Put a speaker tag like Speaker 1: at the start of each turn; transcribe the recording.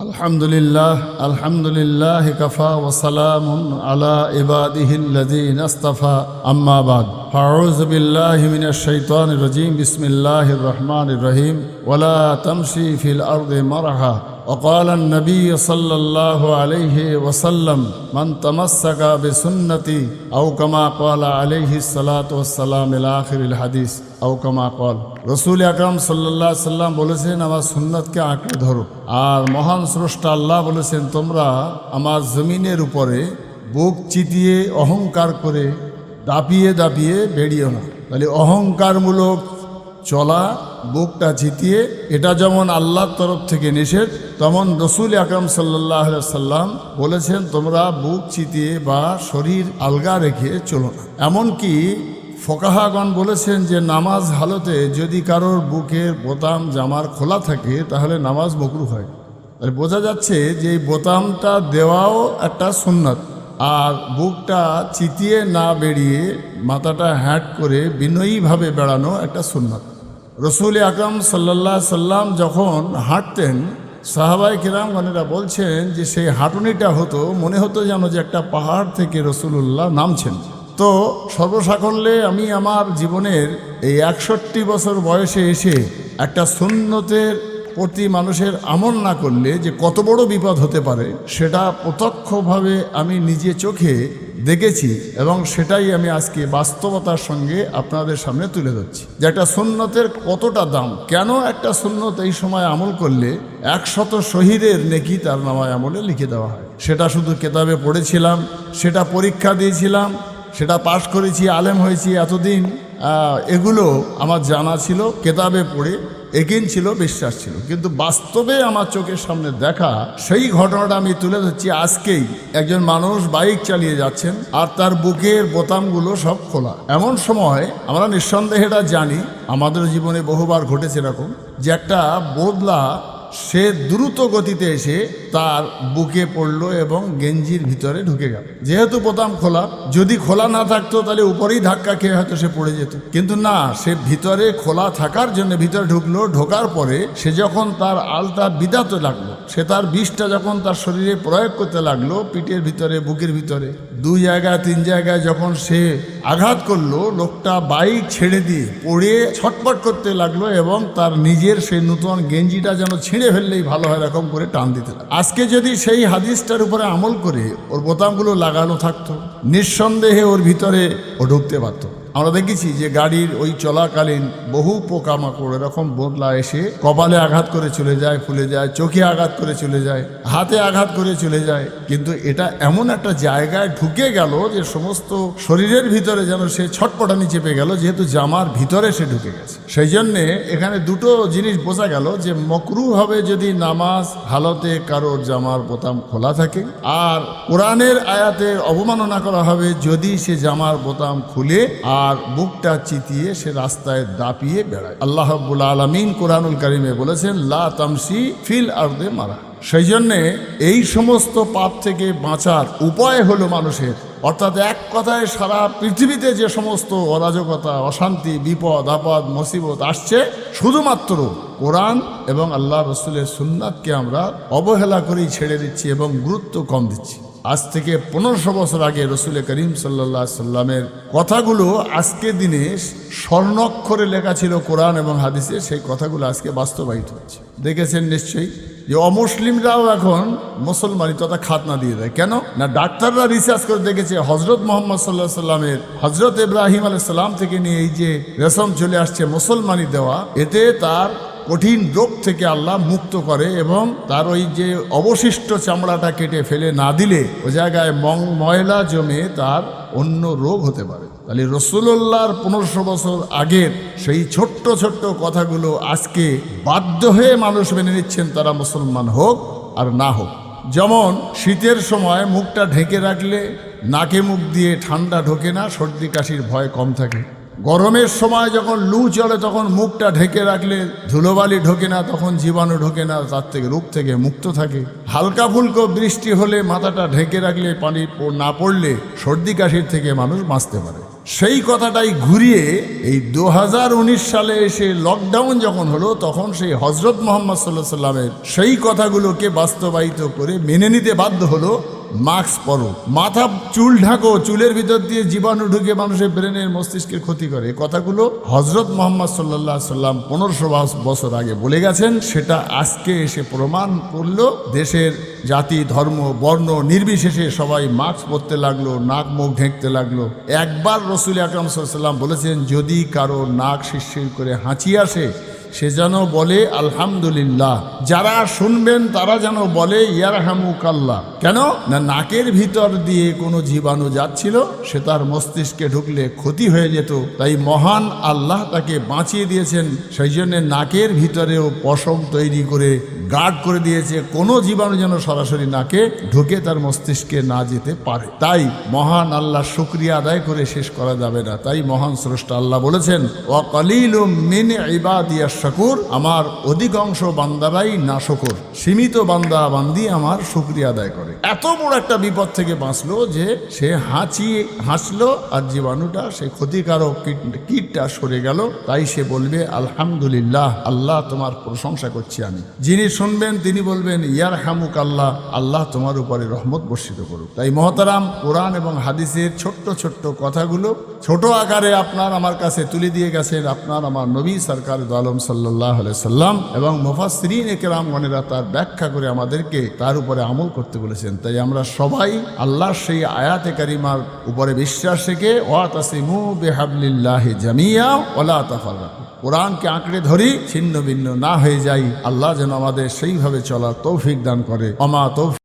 Speaker 1: الحمد لله الحمد لله كفى وسلام على عباده الذين اصطفى. أما بعد فأعوذ بالله من الشيطان الرجيم. بسم الله الرحمن الرحيم. ولا تمشي في الأرض مرحا. وقال النبي صلى الله عليه وسلم من تمسك بسنتي أو كما قال عليه الصلاة والسلام إلى آخر الحديث أو كما قال রসুল আকরাম সাল্লাহ সাল্লাম বলেছেন আমার সুন্নতকে আঁকড়ে ধরো আর মহান স্রষ্টা আল্লাহ বলেছেন তোমরা আমার জমিনের উপরে বুক চিতিয়ে অহংকার করে দাপিয়ে দাপিয়ে বেরিয়েও না তাহলে অহংকারমূলক চলা বুকটা চিতিয়ে এটা যেমন আল্লাহর তরফ থেকে নিষেধ, তেমন রসুল আকরম সাল্লাহ সাল্লাম বলেছেন, তোমরা বুক চিতিয়ে বা শরীর আলগা রেখে চলো না। এমনকি ফকাহাগণ বলেছেন যে, নামাজ হালতে যদি কারোর বুকের বোতাম জামার খোলা থাকে, তাহলে নামাজ মকরু হয়। বোঝা যাচ্ছে যে, এই বোতামটা দেওয়াও একটা সুন্নত, আর বুকটা চিতিয়ে না বেরিয়ে মাথাটা হ্যাট করে বিনয়ীভাবে বেড়ানো একটা সুন্নত। রসুল আকরম সাল্লাহ সাল্লাম যখন হাঁটতেন সাহাবাই কিরামগণেরা বলছেন যে সেই হাঁটুনিটা হতো, মনে হতো যেন যে একটা পাহাড় থেকে রসুল্লাহ নামছেন। তো সর্বসাকল্যে আমি আমার জীবনের এই একষট্টি বছর বয়সে এসে একটা সুন্নতের প্রতি মানুষের আমল না করলে যে কত বড় বিপদ হতে পারে, সেটা প্রত্যক্ষভাবে আমি নিজে চোখে দেখেছি এবং সেটাই আমি আজকে বাস্তবতার সঙ্গে আপনাদের সামনে তুলে ধরছি যে একটা সুন্নতের কতটা দাম? কেন একটা সুন্নত এই সময় আমল করলে একশত শহীদের নেকি তার নামায় আমলে লিখে দেওয়া হয়? সেটা শুধু কেতাবে পড়েছিলাম, সেটা পরীক্ষা দিয়েছিলাম, সেটা পাশ করেছি, আলেম হয়েছি এতদিন এগুলো আমার জানা ছিল। কেতাবে পড়ে একিন ছিল, বিশ্বাস ছিল। কিন্তু বাস্তবে আমার চোখের সামনে দেখা, সেই ঘটনাটা আমি তুলে ধরছি আজকেই। একজন মানুষ বাইক চালিয়ে যাচ্ছেন আর তার বুকের বোতামগুলো সব খোলা। এমন সময় আমরা নিঃসন্দেহে জানি, আমাদের জীবনে বহুবার ঘটেছে এরকম যে একটা বদলা সে দ্রুত গতিতে এসে তার বুকে পড়ল এবং গেঞ্জির ভিতরে ঢুকে গেল। যেহেতু বোতাম খোলা, যদি খোলা না থাকতো তাহলে উপরেই ধাক্কা খেয়ে হয়তো সে পড়ে যেত। কিন্তু না, সে ভিতরে খোলা থাকার জন্য ভিতরে ঢুকলো। ঢোকার পরে সে যখন তার আলতা বিদাতে লাগল, সে তার বিষটা যখন তার শরীরে প্রয়োগ করতে লাগল, পিঠের ভিতরে, বুকের ভিতরে, দুই জায়গায়, তিন জায়গায় যখন সে আঘাত করল, লোকটা বাইক ছেড়ে দিয়ে পড়ে ছটপট করতে লাগল এবং তার নিজের সেই নতুন গেঞ্জিটা যেন ছিঁড়ে ফেললেই ভালো হয় এরকম করে টান দিতে আজকে যদি সেই হাদিসটার উপরে আমল করে ওর বোতামগুলো লাগানো থাকতো, নিঃসন্দেহে ওর ভিতরে ও ঢুকতে পারতো। আমরা দেখেছি যে গাড়ির ওই চলাকালীন বহু পোকামাকড় এরকম বদলা এসে কপালে আঘাত করে চলে যায়, ফুলে যায়, চোখে আঘাত করে চলে যায়, হাতে আঘাত করে চলে যায়। কিন্তু এটা এমন একটা জায়গায় ঢুকে গেল যে সমস্ত শরীরের ভিতরে যেন সে ছটপটানি চেপে গেল, যেহেতু জামার ভিতরে সে ঢুকে গেছে। সেই জন্যে এখানে দুটো জিনিস বোঝা গেল যে মকরু হবে যদি নামাজ হালতে কারোর জামার বোতাম খোলা থাকে, আর কোরআনের আয়াতের অবমাননা করা হবে যদি সে জামার বোতাম খুলে আর বুকটা চিতিয়ে সে রাস্তায় দাপিয়ে বেড়ায়। আল্লাহ রাব্বুল আলমিন কোরআনুল কারিমে বলেছেন, লা তামসি ফিল আর্দে মারা। সেই জন্যে এই সমস্ত পাপ থেকে বাঁচার উপায় হলো মানুষের। অর্থাৎ এক কথায় সারা পৃথিবীতে যে সমস্ত অরাজকতা, অশান্তি, বিপদ, আপদ, মুসিবত আসছে, শুধুমাত্র কোরআন এবং আল্লাহ রসুলের সুন্নাতকে আমরা অবহেলা করেই ছেড়ে দিচ্ছি এবং গুরুত্ব কম দিচ্ছি। আজ থেকে পনেরোশো বছর আগে রসুল করিম সাল্লা সাল্লামের কথাগুলো আজকে দিনে স্বর্ণক্ষরে লেখা ছিল কোরআন এবং হাদিসে, সেই কথাগুলো আজকে বাস্তবায়িত হচ্ছে। দেখেছেন নিশ্চয়ই যে অমুসলিমরাও এখন মুসলমানি তথা খাতনা দিয়ে দেয়। কেন? না, ডাক্তাররা রিসার্চ করে দেখেছে হজরত মোহাম্মদ সাল্লাহ সাল্লামের হজরত ইব্রাহিম আলাইসাল্লাম থেকে নিয়ে এই যে রেশম চলে আসছে মুসলমানি দেওয়া, এতে তার কঠিন রোগ থেকে আল্লাহ মুক্ত করে এবং তার ওই যে অবশিষ্ট চামড়াটা কেটে ফেলে না দিলে ও জায়গায় মং ময়লা জমে তার অন্য রোগ হতে পারে। তাহলে রসুল্লাহর পনেরোশো বছর আগের সেই ছোট্ট ছোট্ট কথাগুলো আজকে বাধ্য হয়ে মানুষ মেনে নিচ্ছেন, তারা মুসলমান হোক আর না হোক। যেমন শীতের সময় মুখটা ঢেকে রাখলে নাকে মুখ দিয়ে ঠান্ডা ঢোকে না, সর্দি কাশির ভয় কম থাকে। গরমের সময় যখন লু চলে, তখন মুখটা ঢেকে রাখলে ধুলোবালি ঢোকে না, তখন জীবাণু ঢোকে না, তার থেকে রোগ থেকে মুক্ত থাকে। হালকা ফুলকো বৃষ্টি হলে মাথাটা ঢেকে রাখলে পানি না পড়লে সর্দি কাশির থেকে মানুষ বাঁচতে পারে। সেই কথাটাই ঘুরিয়ে এই দু হাজার উনিশ সালে এসে লকডাউন যখন হলো, তখন সেই হজরত মোহাম্মদ সাল্লাহ সাল্লামের সেই কথাগুলোকে বাস্তবায়িত করে মেনে নিতে বাধ্য হলো মাস্ক পরো। মাথা, চুল ঢাকো, চুলের ভিতর দিয়ে জীবাণু ঢুকে মানুষের ব্রেনের মস্তিষ্কের ক্ষতি করে। এই কথাগুলো হজরত মোহাম্মদ সাল্লাহ সাল্লাম পনেরোশো বছর আগে বলে গেছেন। সেটা আজকে এসে প্রমাণ করল, দেশের জাতি, ধর্ম, বর্ণ নির্বিশেষে সবাই মাস্ক পরতে লাগল, নাক মুখ ঢেঁকতে লাগল। একবার রসুল আকরম সাল্লাম বলেছেন, যদি কারও নাক শিরশির করে হাঁচি আসে সে যেন বলে, আলহামদুলিল্লাহ। যারা শুনবেন, তারা যেন বলে, ইয়ারহামুকাল্লাহ। কেন? না নাকের ভিতর দিয়ে কোনো জীবাণু যাচ্ছিল, সে তার মস্তিষ্কে ঢুকলে ক্ষতি হয়ে যেত। তাই মহান আল্লাহ তাকে বাঁচিয়ে দিয়েছেন, সেই জন্য নাকের ভিতরেও পশম তৈরি করে গার্ড করে দিয়েছে। কোনো জীবাণু যেন সরাসরি নাকে ঢুকে তার মস্তিষ্কে না যেতে পারে। তাই মহান আল্লাহ শুক্রিয়া আদায় করে শেষ করা যাবে না। তাই মহান স্রষ্টা আল্লাহ বলেছেন ও কলিল মিন ইবাদিয়া শাকুর আমার অধিকাংশ বান্দারাই না শকর সীমিত বান্দা বান্দি আমার শুক্রিয়া আদায় করে। এত বড় একটা বিপদ থেকে বাঁচলো যে সে হাঁচি, হাসলো আর জীবাণুটা, সে ক্ষতিকারক কীটটা সরে গেল। তাই সে বলবে, আলহামদুলিল্লাহ, আল্লাহ তোমার প্রশংসা করছি আমি। যিনি শুনবেন, তিনি বলবেন ইয়ার হামুক আল্লাহ আল্লাহ তোমার উপরে রহমত বর্ষিত করুক। তাই মহতারাম, কোরআন এবং হাদিসের ছোট্ট ছোট্ট কথাগুলো ছোট আকারে আপনার আমার কাছে তুলে দিয়ে গেছেন। আপনার আমার নবী সরকার আলম সাল্লাহ সাল্লাম এবং মুফাসরিন একরামগণেরা তার ব্যাখ্যা করে আমাদেরকে তার উপরে আমল করতে বলেছেন। তাই আমরা সবাই আল্লাহর সেই আয়াতে কারিমার উপরে বিশ্বাস রেখে ওয়াতাসিমু বেহাবলিল্লাহি জামিয়া ওলা তাফাররাকু। কোরআনকে আঁকড়ে ধরি ছিন্ন ভিন্ন না হয়ে যাই। আল্লাহ যেন আমাদের সেইভাবে চলার তৌফিক দান করে। অমা তৌফিক